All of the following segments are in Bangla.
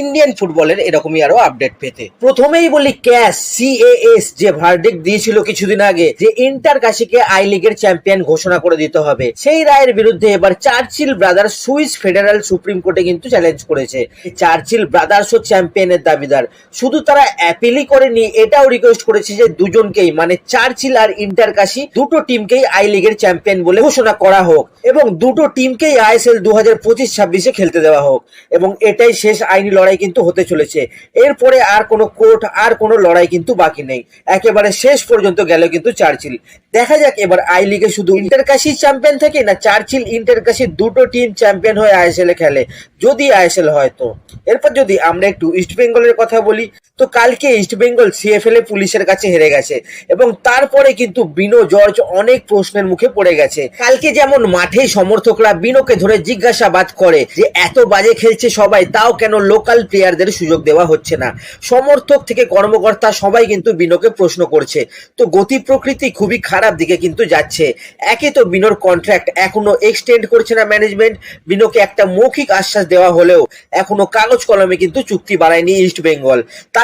ইন্ডিয়ান ফুটবলের এরকমই আরও আপডেট পেতে। প্রথমেই বলি ক্যাশ সিএএস যে ভার্ডিক দিয়েছিল কিছুদিন আগে, যে ইন্টার কাশিকে আই লিগের চ্যাম্পিয়ন ঘোষণা করে দিতে হবে। সেই রায়ের বিরুদ্ধে এবার Churchill brother Swiss Federal Supreme কোর্টে কিন্তু চ্যালেঞ্জ করেছে। চার্চিল ব্রাদার্সও চ্যাম্পিয়নের দাবিদার। শুধু তারা অ্যাপিলই করেনি, এটাও রিকোয়েস্ট করেছে যে দুজনকেই মানে চার্চিল আর ইন্টার কাশি, দুটো টিমকেই আই লিগের চ্যাম্পিয়ন বলে ঘোষণা করা হোক এবং দুটো টিমকেই আইএসএল দু হাজার পঁচিশ ছাব্বিশে খেলতে দেওয়া হোক। এবং এটাই শেষ আইনি লড়াই কিন্তু হতে চলেছে। এরপরে আর কোনো কোর্ট, আর কোনো লড়াই কিন্তু বাকি নেই। একেবারে শেষ পর্যন্ত গেল কিন্তু চার্চিল। দেখা যাক এবার আই লিগে শুধু ইন্টারকাশি চ্যাম্পিয়ন থাকে না চার্চিল ইন্টারকাশি দুটো টিম চ্যাম্পিয়ন হয়ে আইএসএল এ খেলে। যদি আইএসএল হয় তো। এরপর যদি আমরা একটু ইস্ট বেঙ্গলের কথা বলি তো কালকে ইস্ট বেঙ্গল সিএফএল এ পুলিশের কাছে হেরে গেছে। এবং তারপরে কিন্তু বিনো, জর্জ অনেক প্রশ্নের মুখে পড়ে গেছে। কালকে যেমন মাঠেই সমর্থকরা বিনোকে ধরে জিজ্ঞাসাবাদ করে যে, এত বাজে খেলছে সবাই, তাও কেন লোকাল প্লেয়ারদের সুযোগ দেওয়া হচ্ছে না? সমর্থক থেকে কর্মকর্তা সবাই কিন্তু বিনোকে প্রশ্ন করছে। তো গতি প্রকৃতি খুবই খারাপ দিকে কিন্তু যাচ্ছে। একে তো বিনোর কন্ট্রাক্ট এখনও এক্সটেন্ড করছে না ম্যানেজমেন্ট বিনোকে একটা মৌখিক আশ্বাস দেওয়া হলেও এখনও কাগজ কলমে কিন্তু চুক্তি বাড়ায়নি ইস্ট বেঙ্গল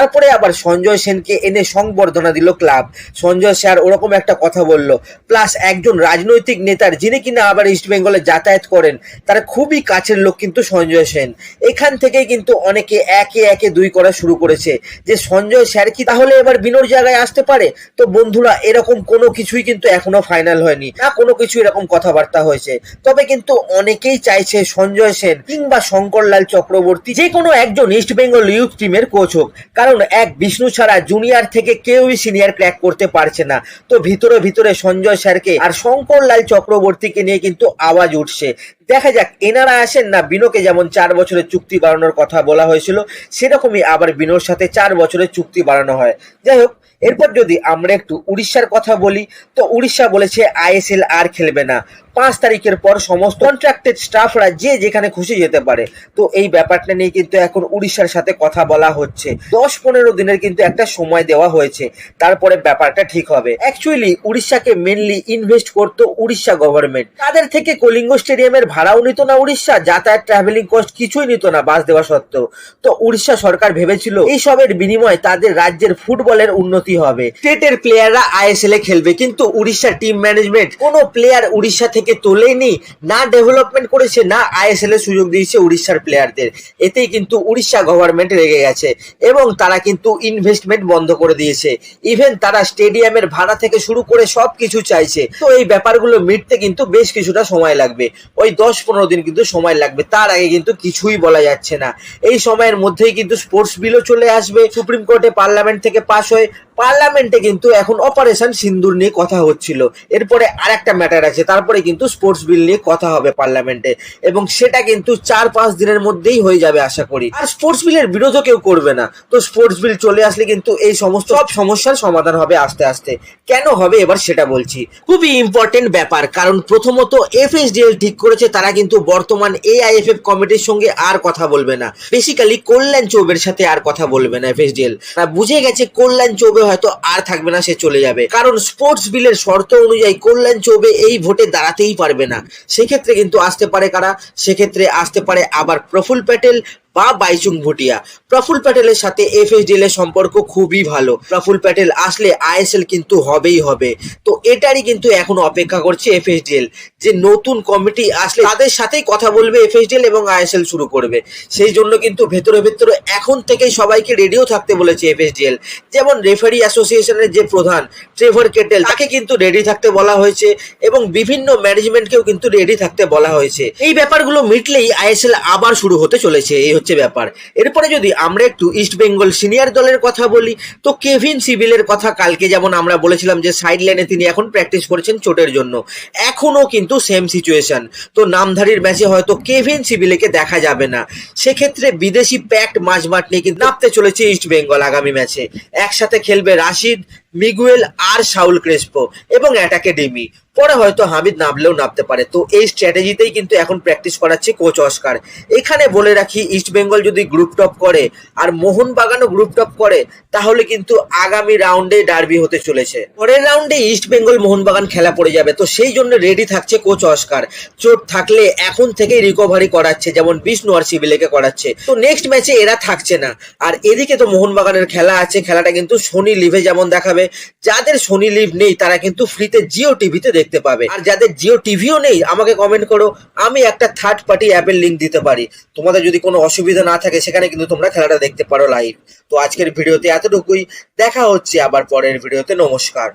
তারপরে আবার সঞ্জয় সেনকে এনে সংবর্ধনা দিল ক্লাব। সঞ্জয় স্যার ওরকম একটা কথা বলল। প্লাস একজন রাজনৈতিক নেতার, যিনি কিনা আবার ইস্ট বেঙ্গলে যাতায়াত করেন, তার খুবই কাছের লোক কিন্তু সঞ্জয় সেন। এখান থেকেই কিন্তু অনেকে একে একে দুই করা শুরু করেছে। যে সঞ্জয় স্যার কি তাহলে এবার বিনোর জায়গায় আসতে পারে? তো বন্ধুরা, এরকম কোনো কিছুই কিন্তু এখনও ফাইনাল হয়নি। না কোনো কিছু এরকম কথাবার্তা হয়েছে। তবে কিন্তু অনেকেই চাইছে সঞ্জয় সেন কিংবা শঙ্করলাল চক্রবর্তী যে কোনো একজন ইস্ট বেঙ্গল ইউথ টিমের কোচ হোক। কারণ এক বিষ্ণু ছাড়া জুনিয়র থেকে কেউই সিনিয়র ক্র্যাক করতে পারছে না। তো ভিতরে ভিতরে সঞ্জয় স্যারকে আর শঙ্করলাল চক্রবর্তীকে নিয়ে কিন্তু আওয়াজ উঠছে। দেখা যাক, এনারা আসেন না বিনোকে যেমন চার বছরের চুক্তি বাড়ানোর কথা বলা হয়েছিল, সেরকমই আবার বিনোর সাথে চার বছরের চুক্তি বাড়ানো হয়। যাই হোক, এরপর যদি আমরা একটু উড়িষ্যার কথা বলি, তো উড়িষ্যা বলেছে আইএসএল আর খেলবে না। পাঁচ তারিখের পর সমস্ত কন্ট্রাক্টেড স্টাফরা যে যেখানে খুশি যেতে পারে। তো এই ব্যাপারটা নিয়ে কিন্তু এখন উড়িষ্যার সাথে কথা বলা হচ্ছে। দশ পনেরো দিনের কিন্তু একটা সময় দেওয়া হয়েছে, তারপরে ব্যাপারটা ঠিক হবে। অ্যাকচুয়ালি উড়িষ্যাকে মেনলি ইনভেস্ট করতো উড়িষ্যা গভর্নমেন্ট তাদের থেকে কলিঙ্গ স্টেডিয়ামের ভাড়াও নিত না উড়িষ্যা, যাতায়াত ট্রাভেলিং কস্ট কিছুই নিত না বাস দেওয়া সত্ত্বেও। তো উড়িষ্যা সরকার ভেবেছিল এইসবের বিনিময়ে তাদের রাজ্যের ফুটবলের উন্নতি হবে। স্টেটের প্লেয়াররা আইএসএল এ খেলবে, কিন্তু উড়িষ্যা টিম ম্যানেজমেন্ট কোনো প্লেয়ার উড়িষ্যা থেকে তোলেনি, না ডেভেলপমেন্ট করেছে, না আইএসএল এর সুযোগ দিয়েছে উড়িষ্যার প্লেয়ারদের এতেই কিন্তু উড়িষ্যা গভর্নমেন্ট রেগে গেছে এবং তারা কিন্তু ইনভেস্টমেন্ট বন্ধ করে দিয়েছে। ইভেন তারা স্টেডিয়ামের ভাড়া থেকে শুরু করে সব কিছু চাইছে। তো এই ব্যাপারগুলো মিটতে কিন্তু বেশ কিছুটা সময় লাগবে। ওই দশ পনেরো দিন কিন্তু সময় লাগবে। তার আগে কিন্তু কিছুই বলা যাচ্ছে না। এই সময়ের মধ্যেই কিন্তু স্পোর্টস বিলও চলে আসবে। সুপ্রিম কোর্টে পার্লামেন্ট থেকে পাশ হয়ে পার্লামেন্টে কিন্তু এখন অপারেশন সিন্দুর নিয়ে কথা হচ্ছিল। এরপরে আর একটা ম্যাটার আছে, তারপরে কিন্তু স্পোর্টস বিল নিয়ে কথা হবে পার্লামেন্টে। এবং সেটা কিন্তু চার পাঁচ দিনের মধ্যেই হয়ে যাবে আশা করি। আর স্পোর্টস বিলের বিরোধও কেউ করবে না। তো স্পোর্টস বিল চলে আসলে কিন্তু এই সমস্ত সব সমস্যার সমাধান হবে আস্তে আস্তে। কেন হবে এবার সেটা বলছি। খুবই ইম্পর্টেন্ট ব্যাপার, কারণ প্রথমত এফএসডিএল ঠিক করেছে, তারা কিন্তু বর্তমান এআইএফএফ কমিটির সঙ্গে আর কথা বলবে না। বেসিক্যালি কল্যাণ চৌবের সাথে আর কথা বলবে না এফএসডিএল বুঝে গেছে কল্যাণ চৌবে হয়তো আর থাকবে না, সে চলে যাবে। কারণ স্পোর্টস বিলের শর্ত অনুযায়ী কল্যাণ চৌবে এই ভোটে দাঁড়াতেই পারবে না। সেক্ষেত্রে কিন্তু আসতে পারে কারা? সেক্ষেত্রে আসতে পারে আবার প্রফুল প্যাটেল বা বাইচুং ভুটিয়া। প্রফুল প্যাটেলের সাথে এফএসডিএল এর সম্পর্ক খুবই ভালো। প্রফুল প্যাটেল আসলে আইএসএল কিন্তু হবেই হবে। তো এটারই কিন্তু এখন অপেক্ষা করছে এফএসডিএল। যে নতুন কমিটি আসলে তাদের সাথেই কথা বলবে এফএসডিএল এবং আইএসএল শুরু করবে। সেই জন্য কিন্তু ভেতরে ভেতরে এখন থেকেই সবাইকে রেডিও থাকতে বলেছে এফএসডিএল। যেমন রেফারি অ্যাসোসিয়েশনের যে প্রধান, ট্রেভর কেটেল, তাকে কিন্তু রেডি থাকতে বলা হয়েছে এবং বিভিন্ন ম্যানেজমেন্টকেও কিন্তু রেডি থাকতে বলা হয়েছে। এই ব্যাপারগুলো মিটলেই আইএসএল আবার শুরু হতে চলেছে, এই হচ্ছে ব্যাপার। এরপরে যদি আমরা একটু ইস্ট বেঙ্গল সিনিয়র দলের কথা বলি, তো কেভিন সিভিলের কথা কালকে যেমন আমরা বলেছিলাম যে সাইড লাইনে তিনি এখন প্র্যাকটিস করেছেন চোটের জন্য। এখনও কিন্তু সেম সিচুয়েশন তো নামধারীর ম্যাচে হয়তো কেভিন সিভিলেকে দেখা যাবে না। সেক্ষেত্রে বিদেশি প্যাক্ট মাঝমাঠ নিয়ে কিন্তু নামতে চলেছে ইস্ট বেঙ্গল আগামী ম্যাচে একসাথে খেলবে রাশিদ মিগুয়েল আর সাউল ক্রেসপো এবং অ্যাটাকে ডিমি। পরে হয়তো হামিদ নামলেও নামতে পারে। তো এই স্ট্র্যাটেজিতেই কিন্তু এখন প্র্যাকটিস করাচ্ছে কোচ অস্কার। এখানে বলে রাখি, ইস্ট বেঙ্গল যদি গ্রুপ টপ করে আর মোহনবাগানও গ্রুপ টপ করে, তাহলে কিন্তু আগামী রাউন্ডে ডার্বি হতে চলেছে। পরের রাউন্ডে ইস্ট বেঙ্গল মোহনবাগান খেলা পড়ে যাবে। তো সেই জন্য রেডি থাকছে কোচ অস্কার। চোট থাকলে এখন থেকেই রিকভারি করাচ্ছে, যেমন বিষ্ণু আর সিভিলেকে করাচ্ছে। তো নেক্সট ম্যাচে এরা থাকছে না। আর এদিকে তো মোহনবাগানের খেলা আছে। খেলাটা কিন্তু সোনি লিভে যেমন দেখাবে যাদের সোনি লিভ নেই, তারা কিন্তু ফ্রিতে জিও টিভিতে দেখতে পাবে। আর যাদের জিও টিভিও নেই, আমাকে কমেন্ট করো, আমি একটা থার্ড পার্টি অ্যাপের লিঙ্ক দিতে পারি। তোমাদের যদি কোনো অসুবিধা না থাকে, সেখানে কিন্তু তোমরা খেলাটা দেখতে পারো লাইভ তো আজকের ভিডিওতে এতটুকুই। দেখা হচ্ছে আবার পরের ভিডিওতে। নমস্কার।